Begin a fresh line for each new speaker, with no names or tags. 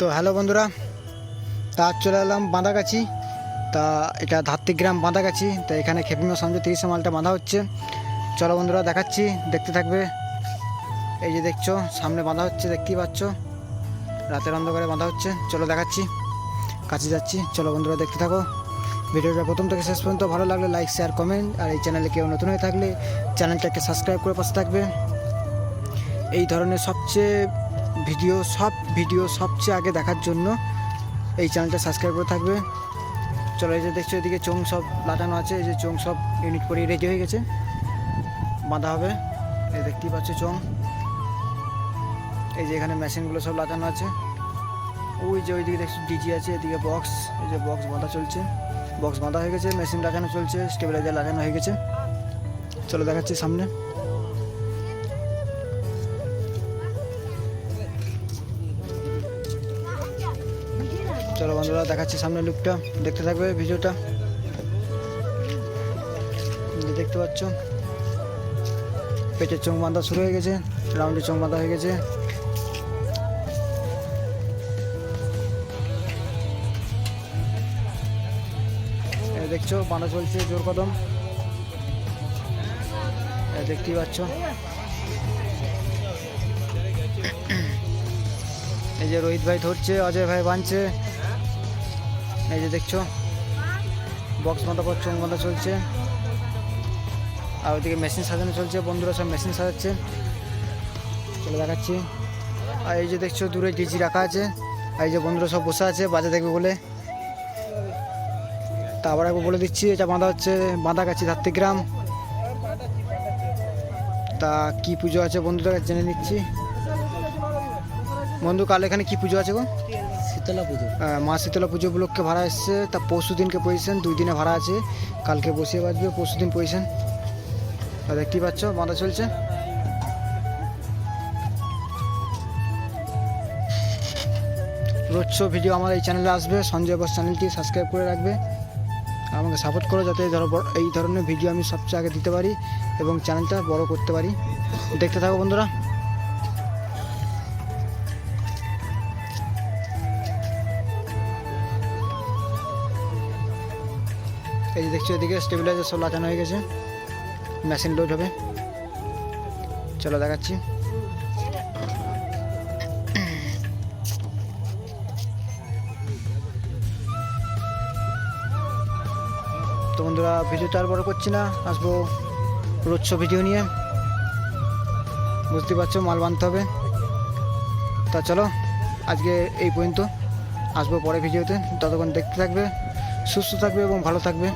তো হ্যালো বন্ধুরা, তা চলে এলাম বাঁধাগাছি। তা এটা ধাত্রিক গ্রাম বাঁধাগাছি, তো এখানে খেপিমা সঞ্জয় তিরিশে মালটা বাঁধা হচ্ছে। চলো বন্ধুরা দেখাচ্ছি, দেখতে থাকবে। এই যে দেখছ, সামনে বাঁধা হচ্ছে, দেখতেই পাচ্ছ। রাতের অন্ধকারে বাঁধা হচ্ছে, চলো দেখাচ্ছি। কাছে যাচ্ছি, চলো বন্ধুরা দেখতে থাকো। ভিডিওটা প্রথম থেকে শেষ পর্যন্ত ভালো লাগলে লাইক শেয়ার কমেন্ট আর এই চ্যানেলে কেউ নতুন হয়ে থাকলে চ্যানেলটাকে সাবস্ক্রাইব করে পাশে থাকবে। এই ধরনের সবচেয়ে ভিডিও, সব ভিডিও সবচেয়ে আগে দেখার জন্য এই চ্যানেলটা সাবস্ক্রাইব করে থাকবে। চলো এই যে দেখছ, এদিকে চোং সব লাটানো আছে, এই যে চোং সব ইউনিট করে রেডি হয়ে গেছে। বাঁধা হবে। এই দেখতেই পাচ্ছ চোং। এই যে এখানে মেশিনগুলো সব লাগানো আছে। ওই যে ওইদিকে দেখছ ডিজি আছে, এদিকে বক্স এই যে বক্স বাঁধা চলছে। বক্স বাঁধা হয়ে গেছে মেশিন লাগানো চলছে স্টেবিলাইজার লাগানো হয়ে গেছে। চলো দেখাচ্ছি সামনে। চলো বন্ধুরা, দেখাচ্ছি সামনে লুকটা দেখতে থাকবে ভিডিওটা। দেখতে পাচ্ছ? পেটের চোখ বাঁধা শুরু হয়ে গেছে, রাউন্ডে চোখ বাঁধা হয়ে গেছে। দেখছ, বাঁধা চলছে জোর কদম। দেখতেই পাচ্ছ। এই যে রোহিত ভাই ধরছে, অজয় ভাই বাঁধছে। এই যে দেখছ বক্স বাঁধা পর চোখ চলছে। আর ওইদিকে মেশিন সাজানো চলছে, বন্ধুরা সব মেশিন সাজাচ্ছে। চলে দেখাচ্ছি। আর এই যে দেখছ, দূরে ডিজি রাখা আছে। আর এই যে বন্ধুরা সব বসে আছে, বাজে দেখবে বলে। তা আবার একবার বলে দিচ্ছি, এটা বাঁধা হচ্ছে, বাঁধা বাঁধাগাছি ধাত্রিগ্রাম। তা কি পুজো আছে বন্ধুদের জেনে নিচ্ছি। বন্ধু, কাল এখানে কি পুজো আছে গো?
শীতলা পুজো।
মা শীতলা পুজো উপলক্ষে ভাড়া এসছে। তা পরশু দিনকে পজিশন দুই দিনে ভাড়া আছে। কালকে বসিয়ে বাজবে পরশু দিন পজিশন তা দেখতেই পাচ্ছ, বাঁধা চলছে। রোজ ভিডিও আমার এই চ্যানেলে আসবে। সঞ্জয় বস চ্যানেলটি সাবস্ক্রাইব করে রাখবে। আমাকে সাপোর্ট করো, যাতে এই এই ধরনের ভিডিও আমি সবচেয়ে আগে দিতে পারি এবং চ্যানেলটা বড় করতে পারি। দেখতে থাকো বন্ধুরা। এই যে দেখছ এদিকে স্টেবিলাইজার সব লাগানো হয়ে গেছে। মেশিন লোড হবে। চলো দেখাচ্ছি। তো বন্ধুরা, ভিডিওটা আর বড় করছি না। আসব রোজ ভিডিও নিয়ে। বুঝতে পারছ, মাল বানতে হবে। তা চলো, আজকে এই পর্যন্ত। আসব পরে ভিডিওতে। ততক্ষণ দেখতে থাকবে। সুস্থ থাকবে এবং ভালো থাকবে।